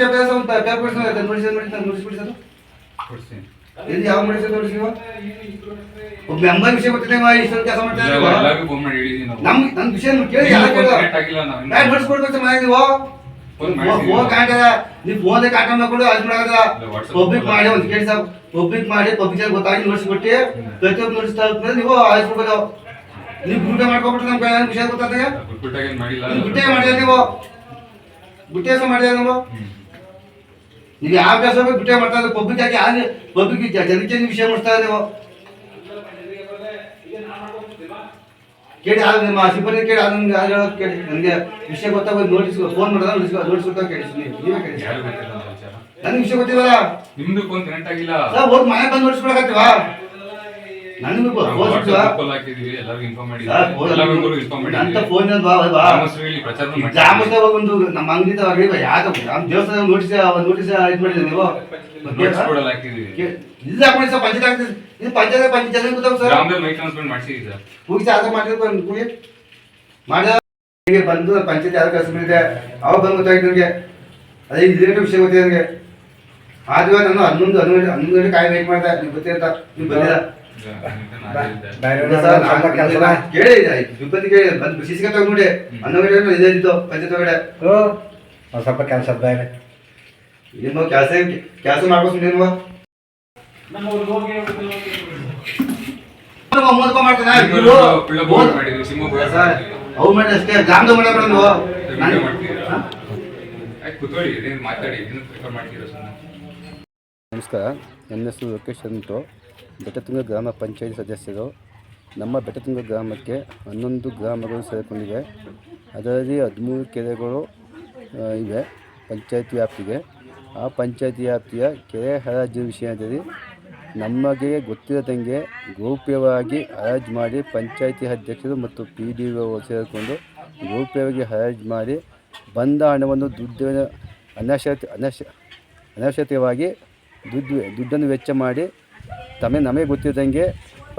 ಅಭ್ಯಾಸ ಅಂತ ಪೇಪರ್ ಕೊಡಿಸಿ ನೋಡಿಸಿ ನೋಡಿಸಿ ನೋಡಿಸಿ ಅದು ಕೊಡ್ಸಿ ಇದು ಯಾವ ಮಾಡಿಸಿ ನೋಡಿಸಿ ಒಬ್ಬ ಮೆಂಬರ್ ವಿಷಯ ಗೊತ್ತಿದೆ ಇಷ್ಟೊಂದು ಕೆಲಸ ಮಾಡ್ತಾ ಇಲ್ಲ, ಇದ್ದೀರಾ? ಎಲ್ಲರಿಗೂ ಮಾಡಿ ಹೇಳಿದೀನಿ ನಾವು. ನಮ್ ವಿಷಯ ಕೇಳಿ ಯಾಕೆ ನಡ್ಸ್ಕೊಡ್ಬೇಕು ಮಾಡಿ ನೀವು. ಫೋನ್ ಕಾಂಟದ ನೀವು ಫೋನ್ ಕಾಂಟ ಮಾಡ್ಕೊಂಡು ಅದು ಮಾಡಾಗದ ಇಲ್ಲ, WhatsApp ಪಬ್ಲಿಕ್ ಮಾಡಿ ಒಂದು ಕೇಳಿ ಸರ್ ಪಬ್ಲಿಕ್ ಮಾಡಿ ಪಬ್ಲಿಕ್ ಗೊತ್ತಾಗಿ ನೋಡಿಸ್ಬಿಟ್ಟು ಪ್ರತಿಯೊಬ್ಬ ನೋಡಿಸ್ತಾ ಇದ್ಮೇಲೆ ನೀವು ಆಯ್ಸ್ಕೊಬೋದು ನೀವು ಗುಡ್ಡೆ ಮಾಡ್ಕೊಬಿಟ್ಟು ನಮ್ಗೆ ವಿಷಯ ಗೊತ್ತಾಗ ಏನ್ ಮಾಡಿಲ್ಲ ನೀವು. ಗುಟ್ಟೆ ಮಾಡಿದೆ ನಾವು ನೀವು ಯಾವ ಕೆಲಸ ಗುಟ್ಟೆ ಮಾಡ್ತಾ ಇದ್ರೆ ಪಬ್ಲಿಕ್ ಆಗಿ ಯಾರು ಪಬ್ಲಿಕ್ ಜನಕ್ಕೆ ವಿಷಯ ಮಾಡ್ತಾ ನೀವು? ಕೇಳಿ ಆಗ ನಿಮ್ಮ ಸಿಬ್ಬಂದಿ ಕೇಳಿ ಆಗ ನಿಮ್ಗೆ ಯಾರು ಹೇಳೋದು ಕೇಳಿ. ನನಗೆ ವಿಷಯ ಗೊತ್ತಾಗ ನೋಟಿಸ್ ಫೋನ್ ಮಾಡಿದ್ರೆ ನೋಟಿಸ್ ನೋಟಿಸ್ ಕೊಡ್ತಾ ಕೇಳಿ. ನೀವು ಕೇಳಿ. ನನಗೆ ವಿಷಯ ಗೊತ್ತಿಲ್ಲ ನಿಮ್ದು ಫೋನ್ ಕನೆಕ್ಟ್ ಆಗಿಲ್ಲ. ಸರ್ ಹೋಗಿ ಮನೆ ಬಂದು ನೋಟಿಸ್ ಕೊಡಕತ್ತೀವ ನನಗೂ ಫೋನ್ ಹಾಕಿದೀವಿ ಎಲ್ಲರಿಗೂ ಇನ್ಫಾರ್ಮ್ ಇನ್ಫಾರ್ಮ್ ಅಂತ ಮಾಡಿದ್ವಿ. ಫೋನ್ ಬಾ. ಬಾ ಗ್ರಾಮಸ್ಥರಲ್ಲಿ ಪ್ರಚಾರ ಒಂದು ನಮ್ಮ ಅಂಗಡಿದ ಹೊರಗೆ ಯಾಕೆ ನಮ್ಮ ದೇವಸ್ಥಾನ ನೋಟಿಸ್ ಒಂದು ನೋಟಿಸ್ ಇದು ಮಾಡಿದ್ರೆ ನೀವು? ನೋಟಿಸ್ ಬೋರ್ಡ್ ಹಾಕಿದೀವಿ. ಇಲ್ಲ ಹಾಕೊಂಡು ಸರ್ ಪಂಚಾಯತ್ ಆಗ್ತದೆ. ಇದು ಪಂಚಾಯತ್ ಪಂಚಾಯತ್ ಜನ ಗೊತ್ತಾಗ ಸರ್. ಟ್ರಾನ್ಸ್ಫರ್ ಹೋಗಿ ಮಾಡಿದ್ರು ಕೂಡಿ ಮಾಡಿದ ಬಂದು ಪಂಚಾಯತ್ ಯಾರು ಕೆಲಸ ಇದೆ ಅವಾಗ ಬಂದು ಗೊತ್ತಾಯ್ತು ನನಗೆ ಅದೇ ಇದೇನು ವಿಷಯ ಗೊತ್ತಿದೆ ನನಗೆ ಆದ್ರೂ ನಾನು ಹನ್ನೊಂದು ಹನ್ನೊಂದು ಹನ್ನೊಂದು ಗಂಟೆ ಕಾಯಿ ವೇಟ್ ಮಾಡ್ದೆ. ನೀವು ಗೊತ್ತಿರ್ತಾ ನೀವು ಬಂದಿಲ್ಲ ಸ್ವಲ್ಪ ಕೆಲಸ ಬೇರೆ ಏನು ಕೆಲಸ ಕೆಲಸ ನೀವು ಮಾಡಿ ಅಷ್ಟೇ. ಗ್ರಾಮದ ನೀವು. ನಮಸ್ಕಾರ. ನನ್ನ ಹೆಸರು ಲೋಕೇಶ್ ಅಂದ್ಬಿಟ್ಟು ಬೆಟ್ಟತುಂಗ ಗ್ರಾಮ ಪಂಚಾಯತ್ ಸದಸ್ಯರು, ನಮ್ಮ ಬೆಟ್ಟತುಂಗ ಗ್ರಾಮಕ್ಕೆ ಹನ್ನೊಂದು ಗ್ರಾಮಗಳು ಸೇರಿಕೊಂಡಿವೆ. ಅದರಲ್ಲಿ ಹದಿಮೂರು ಕೆರೆಗಳು ಇವೆ ಪಂಚಾಯತ್ ವ್ಯಾಪ್ತಿಗೆ. ಆ ಪಂಚಾಯತ್ ವ್ಯಾಪ್ತಿಯ ಕೆರೆ ಹರಾಜು ವಿಷಯದಲ್ಲಿ ನಮಗೆ ಗೊತ್ತಿರದಂಗೆ ಗೌಪ್ಯವಾಗಿ ಹರಾಜು ಮಾಡಿ ಪಂಚಾಯತಿ ಅಧ್ಯಕ್ಷರು ಮತ್ತು ಪಿ ಡಿ ಒ ಸೇರಿಕೊಂಡು ಗೌಪ್ಯವಾಗಿ ಹರಾಜು ಮಾಡಿ ಬಂದ ಹಣವನ್ನು ದುಡ್ಡಿನ ಅನಶ್ಯತೆ ಅನಶ್ಯ ಅನವಶ್ಯಕವಾಗಿ ದುಡ್ಡು ದುಡ್ಡನ್ನು ವೆಚ್ಚ ಮಾಡಿ ತಮಗೆ ನಮಗೆ ಗೊತ್ತಿದ್ದಂಗೆ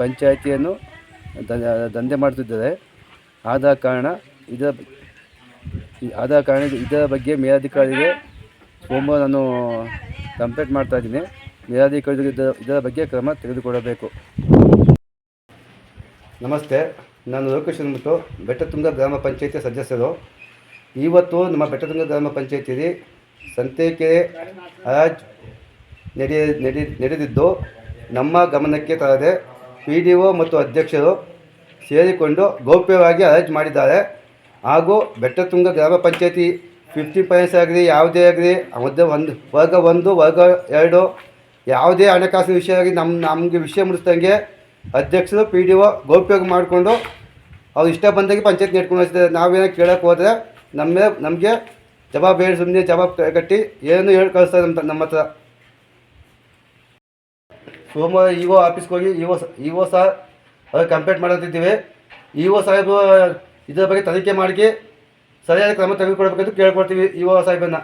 ಪಂಚಾಯಿತಿಯನ್ನು ದಂಧೆ ಮಾಡುತ್ತಿದ್ದಾರೆ. ಆದ ಕಾರಣ ಇದರ ಆದ ಕಾರಣ ಇದರ ಬಗ್ಗೆ ಮೇಲಾಧಿಕಾರಿಗೆ ಸೋಮವಾರ ನಾನು ಕಂಪ್ಲೇಂಟ್ ಮಾಡ್ತಾ ಇದ್ದೀನಿ. ಮೇಲಾಧಿಕಾರಿಗೆ ಇದರ ಇದರ ಬಗ್ಗೆ ಕ್ರಮ ತೆಗೆದುಕೊಳ್ಳಬೇಕು. ನಮಸ್ತೆ, ನಾನು ಲೋಕೇಶ್ ಅಂದ್ಬಿಟ್ಟು ಬೆಟ್ಟತುಂಗ ಗ್ರಾಮ ಪಂಚಾಯಿತಿ ಸದಸ್ಯರು. ಇವತ್ತು ನಮ್ಮ ಬೆಟ್ಟತುಂಗ ಗ್ರಾಮ ಪಂಚಾಯತಿಯಲ್ಲಿ ಸಂತೆಕೆರೆ ಹರಾಜ್ ನಡೆಯ ನಡೆ, ನಡೆದಿದ್ದು ನಮ್ಮ ಗಮನಕ್ಕೆ ತರದೆ ಪಿ ಡಿ ಒ ಮತ್ತು ಅಧ್ಯಕ್ಷರು ಸೇರಿಕೊಂಡು ಗೌಪ್ಯವಾಗಿ ಅರೇಂಜ್ ಮಾಡಿದ್ದಾರೆ. ಹಾಗೂ ಬೆಟ್ಟತುಂಗ ಗ್ರಾಮ ಪಂಚಾಯತಿ ಫಿಫ್ಟಿ ಪಾಯಿಂಟ್ಸ್ ಆಗಲಿ, ಯಾವುದೇ ಆಗಲಿ ಮಧ್ಯ ಒಂದು, ವರ್ಗ ಒಂದು, ವರ್ಗ ಎರಡು, ಯಾವುದೇ ಹಣಕಾಸಿನ ವಿಷಯ ಆಗಲಿ ನಮ್ಮ ನಮಗೆ ವಿಷಯ ಮುಡಿಸ್ದಂಗೆ ಅಧ್ಯಕ್ಷರು ಪಿ ಡಿ ಒ ಗೌಪ್ಯವಾಗಿ ಮಾಡಿಕೊಂಡು ಅವ್ರು ಇಷ್ಟ ಬಂದಾಗ ಪಂಚಾಯತ್ ನೆಟ್ಕೊಂಡು ಹೋಗ್ತಿದ್ದಾರೆ ನಾವೇನೋ ಕೇಳೋಕೆ ಹೋದರೆ ನಮ್ಮ, ನಮಗೆ ಜವಾಬ್ ಹೇಳಿ ಸುಮ್ಮನೆ ಜವಾಬ್ ಕಟ್ಟಿ ಏನು ಹೇಳಿ ಕಳಿಸ್ತಾರೆ ನಮ್ಮ ನಮ್ಮ ಹತ್ರ. ಸೋಮವಾರ ಇ ಒ ಆಫೀಸ್ಗೆ ಹೋಗಿ ಇ ಒ ಇ ಒ ಸಹ ಕಂಪ್ಲೇಂಟ್ ಮಾಡುತ್ತಿದ್ದೀವಿ ಇ ಒ ಸಾಹೇಬು ಇದರ ಬಗ್ಗೆ ತನಿಖೆ ಮಾಡಿ ಸರಿಯಾದ ಕ್ರಮ ತೆಗೆದುಕೊಳ್ಬೇಕಂತ ಕೇಳ್ಕೊಳ್ತೀವಿ ಇ ಒ ಸಾಹೇಬನ್ನ.